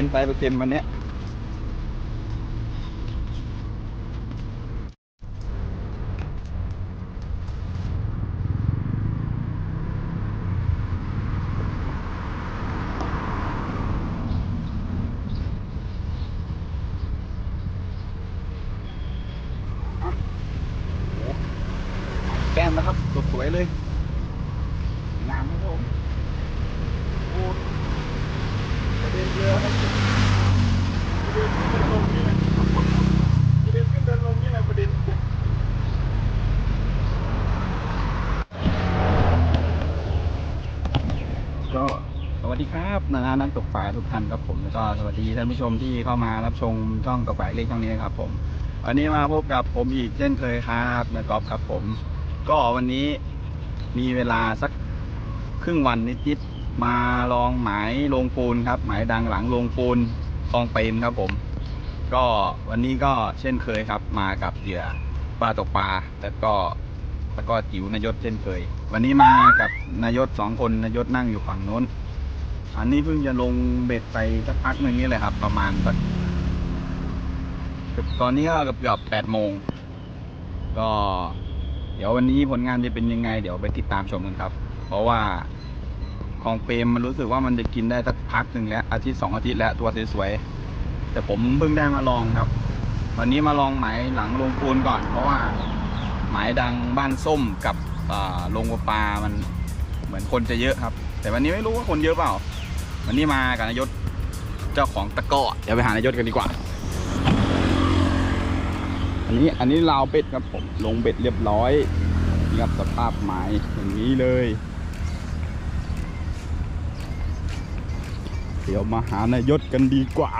น้นไซส์ปลาเค็มวันนี้แก้มนะครับสวยเลยงามครับผมโอ้ ก็สวัสดีครับนานานักตกปลาทุกท่านครับผมแล้วก็สวัสดีท่านผู้ชมที่เข้ามารับชมช่องตกปลาเล็กช่องนี้นะครับผมวันนี้มาพบกับผมอีกเช่นเคยครับนายกอล์ฟครับผม ก็วันนี้มีเวลาสักครึ่งวันนิดๆ มาลองหมายลงปูนครับ หมายดังหลังลงปูนคลองเปรมครับผม ก็วันนี้ก็เช่นเคยครับ มากับเหยื่อปลาตกปลาแล้วก็แล้วก็จิ๋วนายศเช่นเคย วันนี้มากับนายศสองคนนายศนั่งอยู่ฝั่งโน้น อันนี้เพิ่งจะลงเบ็ดไปสักพักหนึ่งนี่แหละครับ ประมาณสักเกือบตอนนี้ก็เกือบเกือบแปดโมง ก็ เดี๋ยววันนี้ผลงานจะเป็นยังไง เดี๋ยวไปติดตามชมกันครับ เพราะว่า ของเปรมมันรู้สึกว่ามันจะกินได้สักพักหนึ่งแล้วอาทิตย์สองอาทิตย์แล้วตัวสวยๆแต่ผมเพิ่งได้มาลองครับ วันนี้มาลองหมายหลังลงปูนก่อน เพราะว่าหมายดังบ้านส้มกับลงปลามันเหมือนคนจะเยอะครับ แต่วันนี้ไม่รู้ว่าคนเยอะเปล่า วันนี้มากับนายศเจ้าของตะก้อเดี๋ยวไปหานายศกันดีกว่า อันนี้อันนี้ลาวเป็ดครับผมลงเบ็ดเรียบร้อยนี่ครับสภาพหมายอย่างนี้เลย ดี๋ยวมาหานายศกันดีกว่า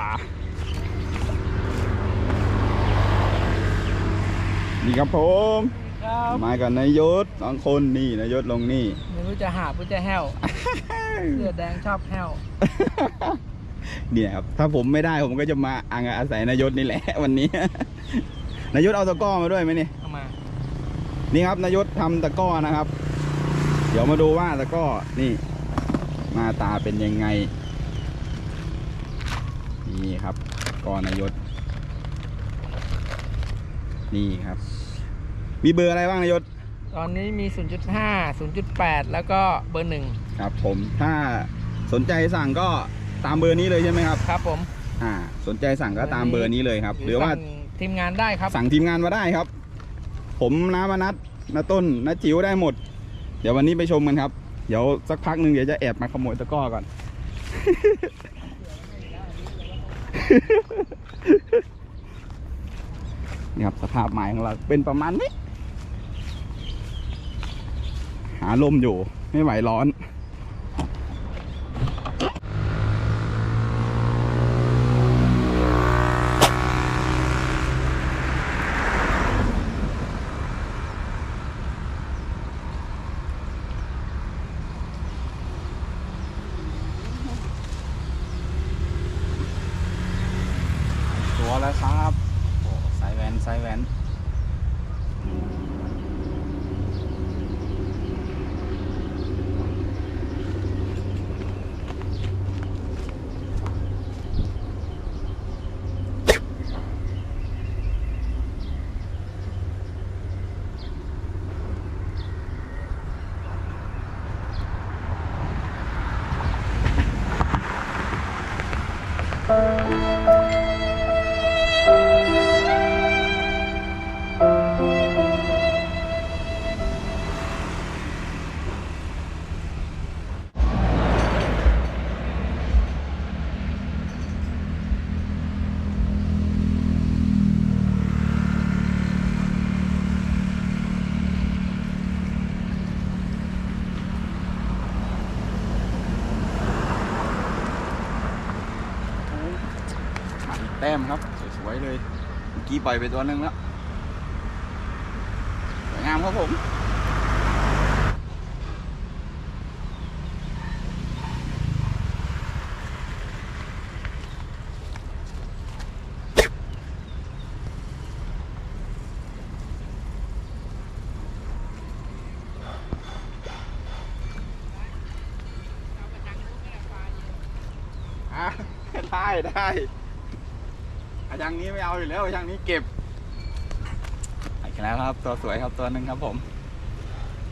นี่ครับผมครับมากับนายศสองคนนี่นายศลงนี่ไม่รู้จะหาบหรือจะแห้วเสื้อแดงชอบแห้วเนี่ยครับถ้าผมไม่ได้ผมก็จะมาอังอาศัยนายศนี่แหละวันนี้นายศเอาตะกร้อมาด้วยไหมเนี่ยเอามานี่ครับนายศทำตะกร้อนะครับ เดี๋ยวมาดูว่าตะกร้อนี่หน้าตาเป็นยังไง นี่ครับตะกร้อนายศ นี่ครับ มีเบอร์อะไรบ้างนายศ ตอนนี้มี 0.5 0.8 แล้วก็เบอร์หนึ่งครับผมถ้าสนใจสั่งก็ตามเบอร์นี้เลยใช่ไหมครับ ครับผมอ่าสนใจสั่งก็ตามเบอร์นี้เลยครับ หรือว่าสั่งทีมงานได้ครับ สั่งทีมงานมาได้ครับ ผมน้ามานัดนาต้นนาจิ๋วได้หมด เดี๋ยววันนี้ไปชมกันครับ เดี๋ยวสักพักหนึ่งเดี๋ยวจะแอบมาขโมยตะกร้อก่อน นี่ครับสภาพหมายของเราเป็นประมาณนี้ หาลมอยู่ไม่ไหวร้อน แต้มครับ สวยๆเลย เมื่อกี้ปล่อยไปตัวนึงแล้ว สวยงามครับผมได้ได้ ย่างนี้ไม่เอาอยู่แล้วอย่างนี้เก็บไปกันแล้วครับ ตัวสวยครับตัวหนึ่งครับผม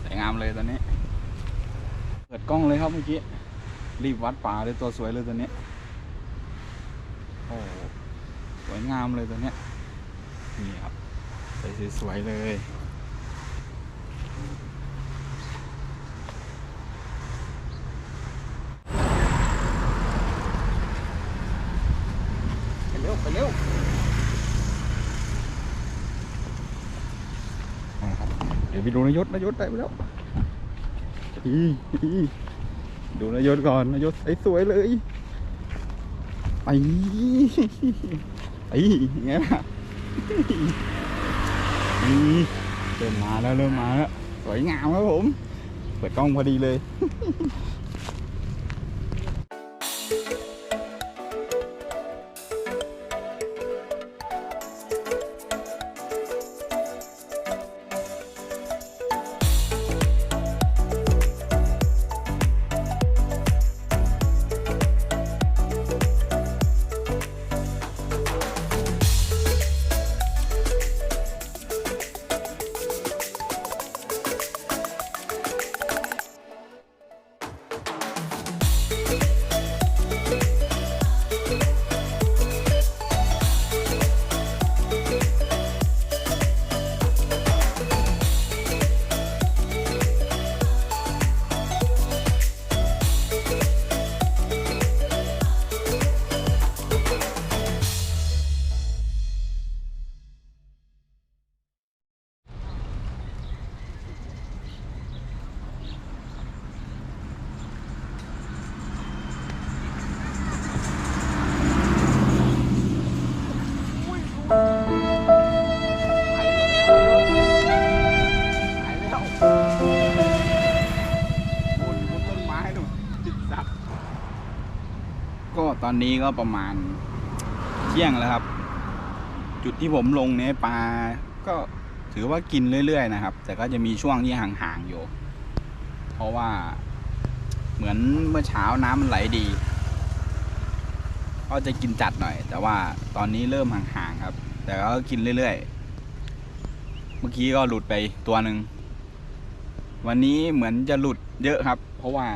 สวยงามเลยตัวนี้ เปิดกล้องเลยครับเมื่อกี้ รีบวัดป่าเลยตัวสวยเลยตัวนี้ โอ้ สวยงามเลยตัวนี้ นี่ครับใส่สวยๆเลย ไปเร็วไปเร็วนะครับเไปดูนายศนายศได้ไปแล้วอีอีดูนายศก่อนนายศไอ้สวยเลยไอ้ไอ้ไงล่ะอีเริ่มมาแล้วเริ่มมาแล้วสวยงามครับผม เปิดกล้องพอดีเลย อนนี้ก็ประมาณเที่ยงแล้วครับ จุดที่ผมลงเนี่ยปลาก็ถือว่ากินเรื่อย ๆ นะครับ แต่ก็จะมีช่วงที่ห่างๆอยู่ เพราะว่าเหมือนเมื่อเช้าน้ำมันไหลดี ก็จะกินจัดหน่อย แต่ว่าตอนนี้เริ่มห่างๆครับ แต่ก็กินเรื่อยๆ เมื่อกี้ก็หลุดไปตัวหนึ่ง วันนี้เหมือนจะหลุดเยอะครับ เพราะว่า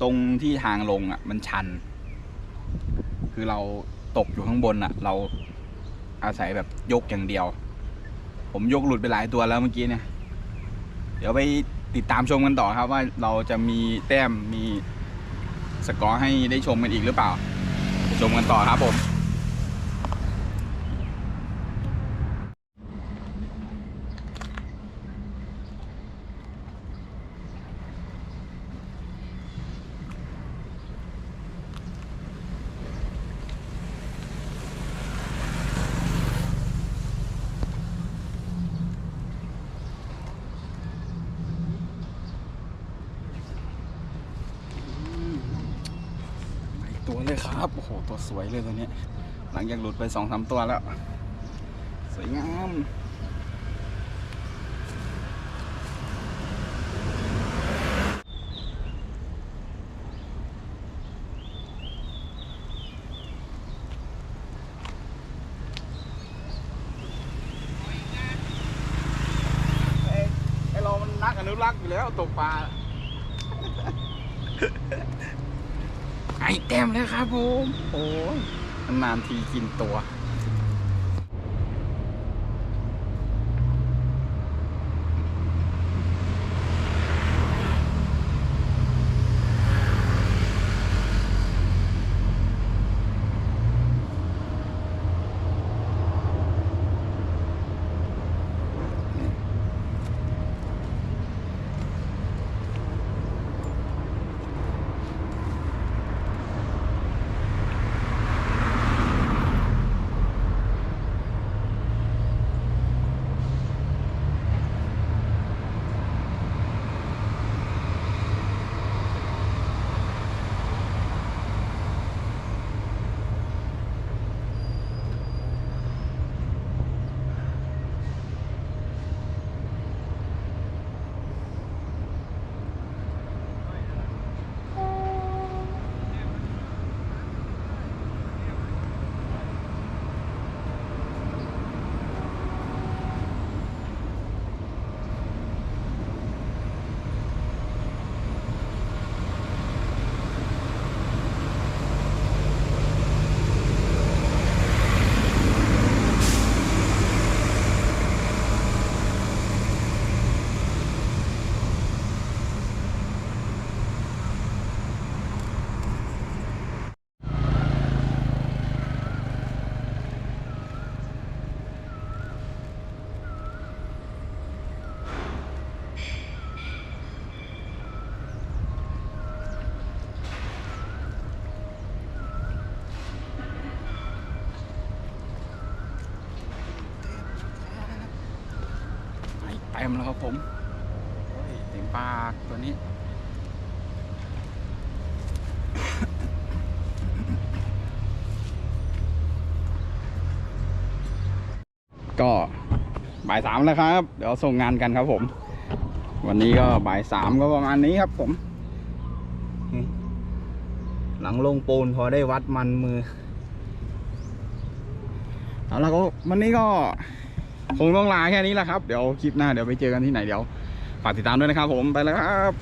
ตรงที่ทางลงอะ มันชัน คือเราตกอยู่ข้างบนอะเราอาศัยแบบยกอย่างเดียว ผมยกหลุดไปหลายตัวแล้วเมื่อกี้เนี่ย เดี๋ยวไปติดตามชมกันต่อครับว่าเราจะมีแต้มมีสกอร์ให้ได้ชมกันอีกหรือเปล่า ชมกันต่อครับผม เลยครับ โอ้โห ตัวสวยเลยตัวนี้ หลังจากหลุดไปสองสามตัวแล้ว สวยงามไอ้ไอ้เรามันนักอนุรักษ์อยู่แล้วตกปลา ไอเต็มแล้วครับผม โอ้ยนานทีกินตัว อ เต็มแล้วครับผมเต็มปากตัวนี้ ก็บ่ายสามแล้วครับ เดี๋ยวส่งงานกันครับผม วันนี้ก็บ่ายสามก็ประมาณนี้ครับผม หลังลงปูนพอได้วัดมันมือ เอาละก็วันนี้ก็ คงต้องลาแค่นี้แหละครับ เดี๋ยวคลิปหน้าเดี๋ยวไปเจอกันที่ไหนเดี๋ยวฝากติดตามด้วยนะครับผมไปแล้วครับ